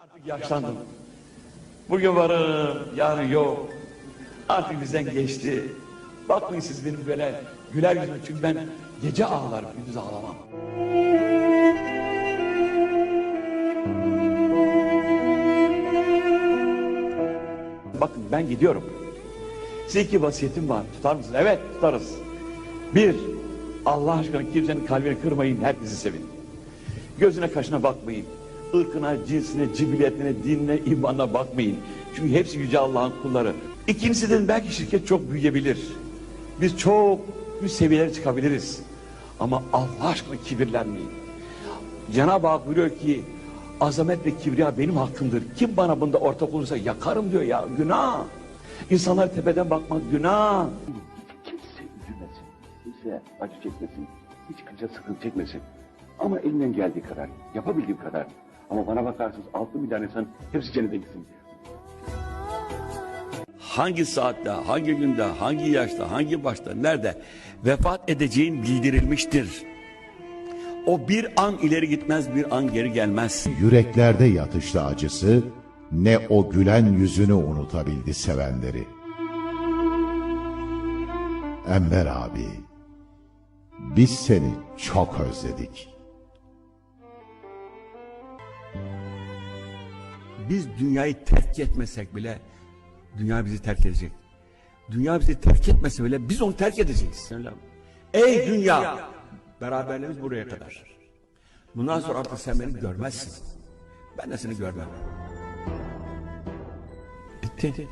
Artık yaşlandım. Bugün varım, yarın yok. Artık bizden geçti. Bakmayın siz benim böyle güler yüzüme çünkü ben gece ağlarım, gündüz ağlamam. Bakın ben gidiyorum. Size iki vasiyetim var. Tutar mısınız? Evet tutarız. Bir, Allah aşkına kimsenin kalbini kırmayın, herkesi sevin. Gözüne kaşına bakmayın. Irkına, cinsine, cibiliyetine, dinine, imanına bakmayın. Çünkü hepsi Yüce Allah'ın kulları. İkincisi de belki şirket çok büyüyebilir. Biz çok üst seviyelere çıkabiliriz. Ama Allah aşkına kibirlenmeyin. Cenab-ı Hak buyuruyor ki azamet ve kibriya benim hakkımdır. Kim bana bunda ortak olursa yakarım diyor ya. Günah. İnsanlar tepeden bakmak günah. Kimse üzülmesin, kimse acı çekmesin, hiç kimse sıkıntı çekmesin. Ama elinden geldiği kadar, yapabildiğim kadar. Ama bana bakarsınız altı milyar insan hepsi cennete gitsin. hangi saatte, hangi günde, hangi yaşta, hangi başta, nerede vefat edeceğin bildirilmiştir. O bir an ileri gitmez, bir an geri gelmez. Yüreklerde yatıştı acısı, ne o gülen yüzünü unutabildi sevenleri. Enver abi, biz seni çok özledik. Biz dünyayı terk etmesek bile dünya bizi terk edecek. Dünya bizi terk etmese bile biz onu terk edeceğiz. Ey dünya! Beraberliğimiz buraya kadar. Bundan sonra artık sen beni görmezsin. Ben de seni görmem. Bitti.